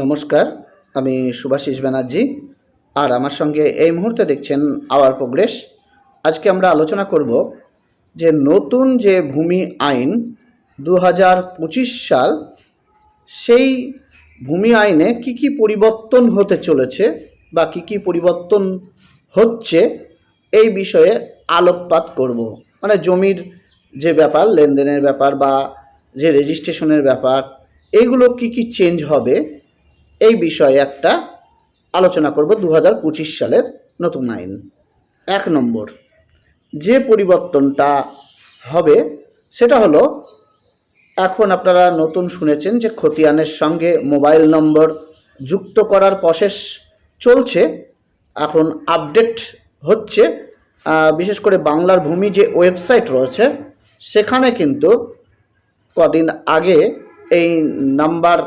নমস্কার, আমি সুভাষিস ব্যানার্জি। আর আমার সঙ্গে এই মুহূর্তে দেখছেন আওয়ার প্রোগ্রেস। আজকে আমরা আলোচনা করব যে নতুন যে ভূমি আইন দু হাজার পঁচিশ সাল, সেই ভূমি আইনে কি কি পরিবর্তন হতে চলেছে বা কি কি পরিবর্তন হচ্ছে, এই বিষয়ে আলোকপাত করব। মানে জমির যে ব্যাপার, লেনদেনের ব্যাপার বা যে রেজিস্ট্রেশনের ব্যাপার, এইগুলো কি কি চেঞ্জ হবে এই বিষয়ে একটা আলোচনা করব দু হাজার পঁচিশ সালের নতুন আইন। এক নম্বর, যে পরিবর্তনটা হবে সেটা হলো, এখন আপনারা নতুন শুনেছেন যে খতিয়ানের সঙ্গে মোবাইল নম্বর যুক্ত করার প্রসেস চলছে। এখন আপডেট হচ্ছে বিশেষ করে বাংলার ভূমি যে ওয়েবসাইট রয়েছে, সেখানে কিন্তু কদিন আগে এই নাম্বার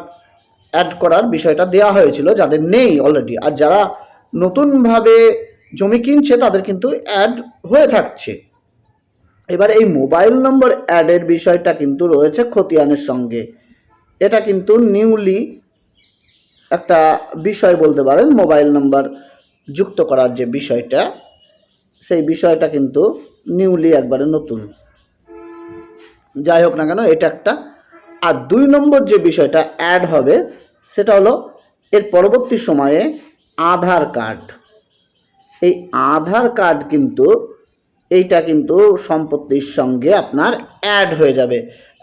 অ্যাড করার বিষয়টা দেওয়া হয়েছিল, যাদের নেই অলরেডি আর যারা নতুনভাবে জমি কিনছে, তাদের কিন্তু অ্যাড হয়ে থাকছে। এবার এই মোবাইল নম্বর অ্যাডের বিষয়টা কিন্তু রয়েছে খতিয়ানের সঙ্গে। এটা কিন্তু নিউলি একটা বিষয় বলতে পারেন মোবাইল নাম্বার যুক্ত করার যে বিষয়টা, সেই বিষয়টা কিন্তু নিউলি একবারে নতুন। যাই হোক না কেন, এটা একটা। আর দুই নম্বর যে বিষয়টা অ্যাড হবে সেটা হলো এর পরবর্তী সময়ে আধার কার্ড। এই আধার কার্ড কিন্তু, এইটা কিন্তু সম্পত্তির সঙ্গে আপনার অ্যাড হয়ে যাবে।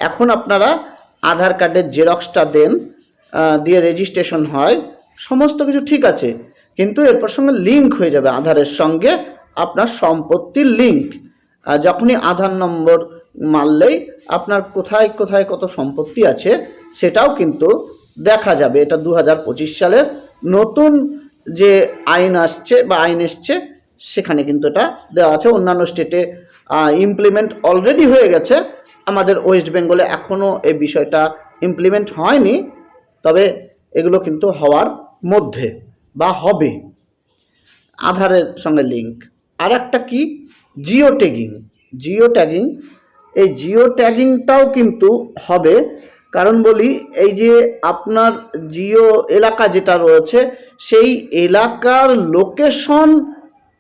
এখন আপনারা আধার কার্ডের জেরক্সটা দেন দিয়ে রেজিস্ট্রেশন হয়, সমস্ত কিছু ঠিক আছে। কিন্তু এরপর সঙ্গে লিঙ্ক হয়ে যাবে আধারের সঙ্গে আপনার সম্পত্তির লিঙ্ক যখনই আধার নম্বর মারলেই আপনার কোথায় কোথায় কত সম্পত্তি আছে, সেটাও কিন্তু দেখা যাবে। এটা দু হাজার পঁচিশ সালের নতুন যে আইন আসছে বা আইন এসছে, সেখানে কিন্তু এটা দেওয়া আছে। অন্যান্য স্টেটে ইমপ্লিমেন্ট অলরেডি হয়ে গেছে। আমাদের ওয়েস্ট বেঙ্গলে এখনও এই বিষয়টা ইমপ্লিমেন্ট হয়নি। তবে এগুলো কিন্তু হওয়ার মধ্যে বা হবে। আধারের সঙ্গে লিঙ্ক আর একটা কি? জিও ট্যাগিং জিও ট্যাগিং এই জিও ট্যাগিংটাও কিন্তু হবে। কারণ বলি, এই যে আপনার জিও এলাকা যেটা রয়েছে, সেই এলাকার লোকেশন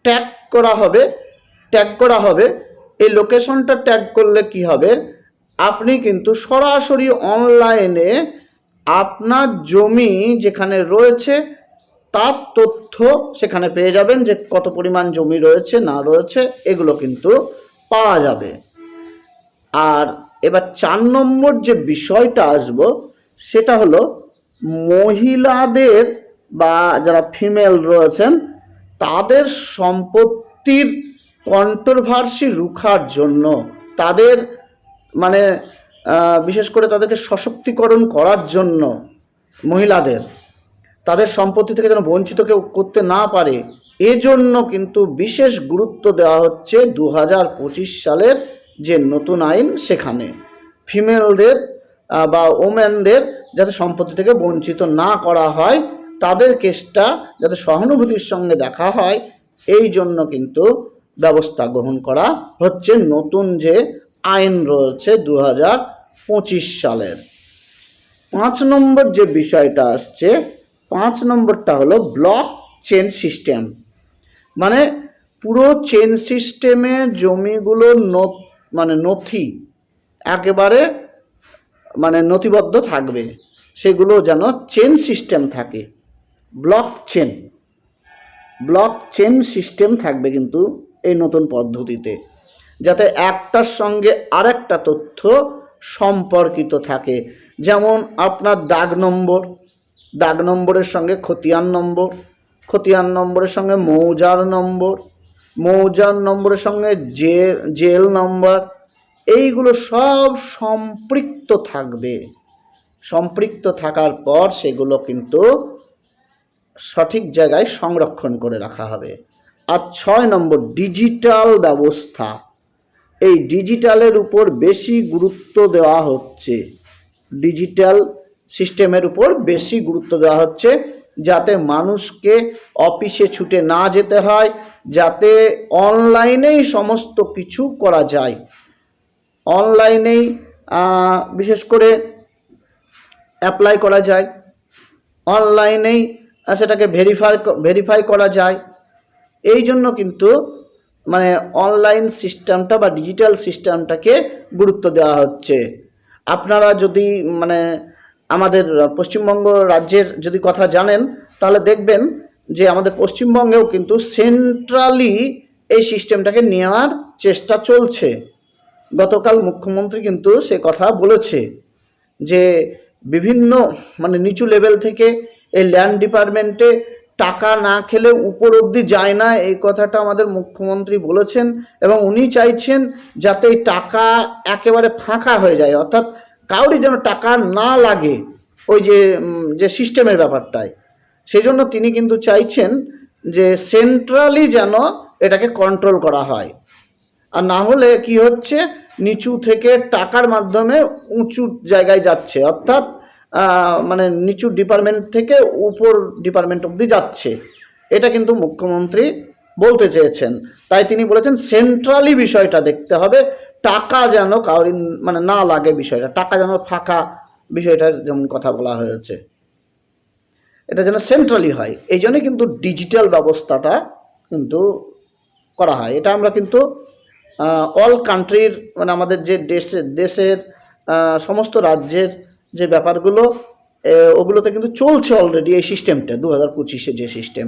ট্যাগ করা হবে ট্যাগ করা হবে। এই লোকেশনটা ট্যাগ করলে কি হবে? আপনি কিন্তু সরাসরি অনলাইনে আপনার জমি যেখানে রয়েছে, তার তথ্য সেখানে পেয়ে যাবেন যে কত পরিমাণ জমি রয়েছে, না রয়েছে, এগুলো কিন্তু পাওয়া যাবে। আর এবার চার নম্বর যে বিষয়টা আসব, সেটা হলো মহিলাদের বা যারা ফিমেল রয়েছেন, তাদের সম্পত্তির কন্ট্রোভার্সি রুখার জন্য, তাদের মানে বিশেষ করে তাদেরকে সশক্তিকরণ করার জন্য মহিলাদের, তাদের সম্পত্তি থেকে যেন বঞ্চিত কেউ করতে না পারে, এজন্য কিন্তু বিশেষ গুরুত্ব দেওয়া হচ্ছে দু হাজার পঁচিশ সালের যে নতুন আইন সেখানে। ফিমেলদের বা ওমেনদের যাতে সম্পত্তি থেকে বঞ্চিত না করা হয়, তাদের কেসটা যাতে সহানুভূতির সঙ্গে দেখা হয়, এই জন্য কিন্তু ব্যবস্থা গ্রহণ করা হচ্ছে নতুন যে আইন রয়েছে দু পঁচিশ সালের। পাঁচ নম্বর যে বিষয়টা আসছে, পাঁচ নম্বরটা হলো ব্লক চেন সিস্টেম মানে পুরো চেন সিস্টেমে জমিগুলো ন- মানে নথি একেবারে মানে নথিবদ্ধ থাকবে। সেগুলো যেন চেন সিস্টেম থাকে। Block chain. Block chain system থাকবে কিন্তু এই নতুন পদ্ধতিতে। যাতে একটার সঙ্গে আরেকটা তথ্য সম্পর্কিত থাকে। যেমন আপনার দাগ নম্বর। দাগ নম্বরের সঙ্গে খতিয়ান নম্বর। খতিয়ান নম্বরের সঙ্গে মৌজার নম্বর। মৌজার নম্বরের সঙ্গে জে, জেল নম্বর, এইগুলো সব সম্পৃক্ত থাকবে। সম্পৃক্ত থাকার পর সেগুলো কিন্তু সঠিক জায়গায় সংরক্ষণ করে রাখা হবে। আর ছয় নম্বর, ডিজিটাল ব্যবস্থা। এই ডিজিটালের উপর বেশি গুরুত্ব দেওয়া হচ্ছে। ডিজিটাল সিস্টেমের উপর বেশি গুরুত্ব দেওয়া হচ্ছে যাতে মানুষকে অফিসে ছুটে না যেতে হয় যাতে অনলাইনেই সমস্ত কিছু করা যায়। অনলাইনেই বিশেষ করে অ্যাপ্লাই করা যায়। অনলাইনেই সেটাকে ভেরিফাই ভেরিফাই করা যায়। এই জন্য কিন্তু মানে অনলাইন সিস্টেমটা বা ডিজিটাল সিস্টেমটাকে গুরুত্ব দেওয়া হচ্ছে। আপনারা যদি মানে আমাদের পশ্চিমবঙ্গ রাজ্যের যদি কথা জানেন, তাহলে দেখবেন যে আমাদের পশ্চিমবঙ্গেও কিন্তু সেন্ট্রালি এই সিস্টেমটাকে নেওয়ার চেষ্টা চলছে। গতকাল মুখ্যমন্ত্রী কিন্তু সে কথা বলেছে যে বিভিন্ন মানে নিচু লেভেল থেকে এই ল্যান্ড ডিপার্টমেন্টে টাকা না খেলে উপর অবধি যায় না, এই কথাটা আমাদের মুখ্যমন্ত্রী বলেছেন এবং উনি চাইছেন যাতে এই টাকা একেবারে ফাঁকা হয়ে যায়, অর্থাৎ কাউরি যেন টাকা না লাগে ওই যে যে সিস্টেমের ব্যাপারটায়। সেই জন্য তিনি কিন্তু চাইছেন যে সেন্ট্রালি যেন এটাকে কন্ট্রোল করা হয়। আর না হলে কি হচ্ছে, নিচু থেকে টাকার মাধ্যমে উঁচু জায়গায় যাচ্ছে, অর্থাৎ মানে নিচু ডিপার্টমেন্ট থেকে উপর ডিপার্টমেন্ট অবধি যাচ্ছে। এটা কিন্তু মুখ্যমন্ত্রী বলতে চেয়েছেন। তাই তিনি বলেছেন সেন্ট্রালি বিষয়টা দেখতে হবে, টাকা যেন কাউরি মানে না লাগে বিষয়টা, টাকা যেন ফাঁকা বিষয়টার যেমন কথা বলা হয়েছে। এটা যেন সেন্ট্রালি হয়। এই জন্য কিন্তু ডিজিটাল ব্যবস্থাটা কিন্তু করা হয়। এটা আমরা কিন্তু অল কান্ট্রির মানে আমাদের যে দেশের দেশের সমস্ত রাজ্যের যে ব্যাপারগুলো ওগুলোতে কিন্তু চলছে অলরেডি এই সিস্টেমটা দু হাজার পঁচিশে যে সিস্টেম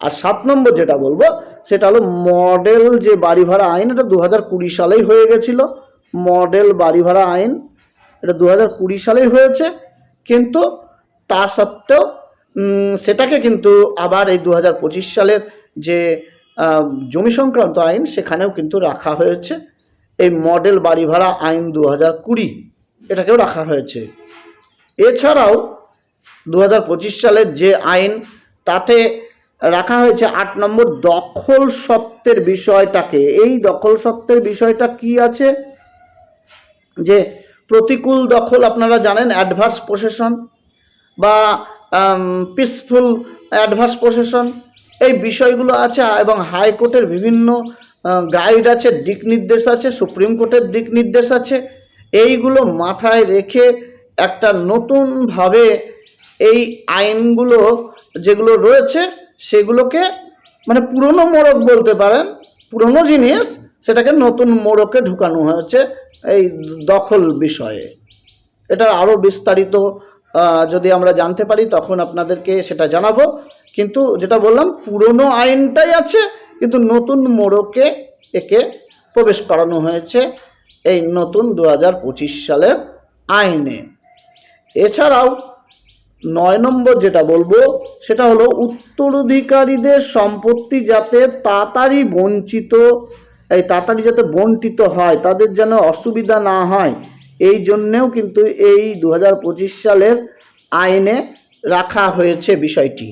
আর সাত নম্বর যেটা বলব, সেটা হলো মডেল যে বাড়ি ভাড়া আইন, এটা দু হাজার কুড়ি সালেই হয়ে গেছিল। মডেল বাড়ি ভাড়া আইন, এটা দু হাজার কুড়ি সালেই হয়েছে। কিন্তু তা সত্ত্বেও সেটাকে কিন্তু আবার এই দু হাজার পঁচিশ সালের যে জমি সংক্রান্ত আইন সেখানেও কিন্তু রাখা হয়েছে। এই মডেল বাড়ি ভাড়া আইন দু হাজার কুড়ি, এটাকেও রাখা হয়েছে। এছাড়াও দু হাজার পঁচিশ সালের যে আইন, তাতে রাখা হয়েছে আট নম্বর দখল সত্ত্বের বিষয়টাকে। এই দখল সত্ত্বের বিষয়টা কি আছে? যে প্রতিকূল দখল আপনারা জানেন অ্যাডভার্স পোসেশন বা পিসফুল অ্যাডভান্স পোসেশন এই বিষয়গুলো আছে এবং হাইকোর্টের বিভিন্ন গাইড আছে, দিক নির্দেশ আছে, সুপ্রিম কোর্টের দিক নির্দেশ আছে। এইগুলো মাথায় রেখে একটা নতুনভাবে এই আইনগুলো যেগুলো রয়েছে, সেগুলোকে মানে পুরনো মোড়ক বলতে পারেন, পুরনো জিনিস সেটাকে নতুন মোড়কে ঢুকানো হয়েছে এই দখল বিষয়ে। এটা আরও বিস্তারিত যদি আমরা জানতে পারি, তখন আপনাদেরকে সেটা জানাব। কিন্তু যেটা বললাম, পুরনো আইনটাই আছে, কিন্তু নতুন মোড়কে একে প্রবেশ করানো হয়েছে এই নতুন দু হাজার পঁচিশ সালের আইনে। এছাড়াও নয় নম্বর যেটা বলব, সেটা হলো উত্তরাধিকারীদের সম্পত্তি যাতে তাড়াতাড়ি বঞ্চিত, এই তাড়াতাড়ি যাতে বন্টিত হয়, তাদের যেন অসুবিধা না হয় এই জন্যেও কিন্তু এই দু হাজার পঁচিশ সালের আইনে রাখা হয়েছে বিষয়টি।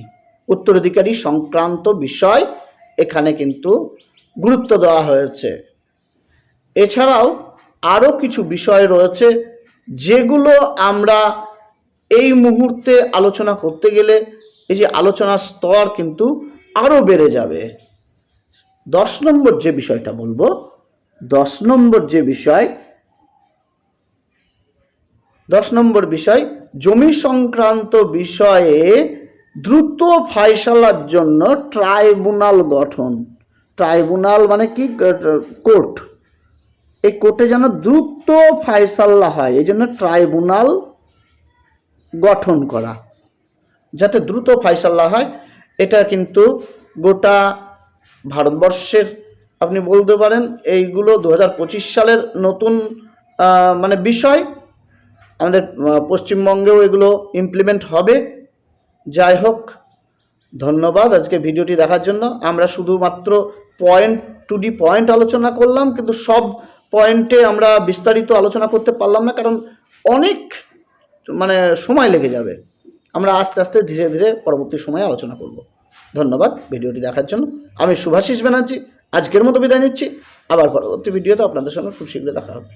উত্তরাধিকারী সংক্রান্ত বিষয় এখানে কিন্তু গুরুত্ব দেওয়া হয়েছে। এছাড়াও আরও কিছু বিষয় রয়েছে যেগুলো আমরা এই মুহূর্তে আলোচনা করতে গেলে এই যে আলোচনার স্তর কিন্তু আরও বেড়ে যাবে। দশ নম্বর যে বিষয়টা বলব, দশ নম্বর যে বিষয় দশ নম্বর বিষয়, জমি সংক্রান্ত বিষয়ে দ্রুত ফায়সালার জন্য ট্রাইব্যুনাল গঠন। ট্রাইব্যুনাল মানে কি? কোর্ট। এই কোর্টে যেন দ্রুত ফায়সাল্লা হয়, এই জন্য ট্রাইব্যুনাল গঠন করা। যাতে দ্রুত ফায়সাল্লা হয়, এটা কিন্তু গোটা ভারতবর্ষের, আপনি বলতে পারেন, এইগুলো দু হাজার পঁচিশ সালের নতুন মানে বিষয়। আমাদের পশ্চিমবঙ্গেও এগুলো ইমপ্লিমেন্ট হবে। যাই হোক, ধন্যবাদ আজকে ভিডিওটি দেখার জন্য। আমরা শুধুমাত্র পয়েন্ট টু ডি পয়েন্ট আলোচনা করলাম, কিন্তু সব পয়েন্টে আমরা বিস্তারিত আলোচনা করতে পারলাম না, কারণ অনেক মানে সময় লেগে যাবে। আমরা আস্তে আস্তে ধীরে ধীরে পরবর্তী সময়ে আলোচনা করব। ধন্যবাদ ভিডিওটি দেখার জন্য। আমি শুভাশিস ব্যানার্জি, আজকের মতো বিদায় নিচ্ছি। আবার পরবর্তী ভিডিওতে আপনাদের সঙ্গে খুব শীঘ্রই দেখা হবে।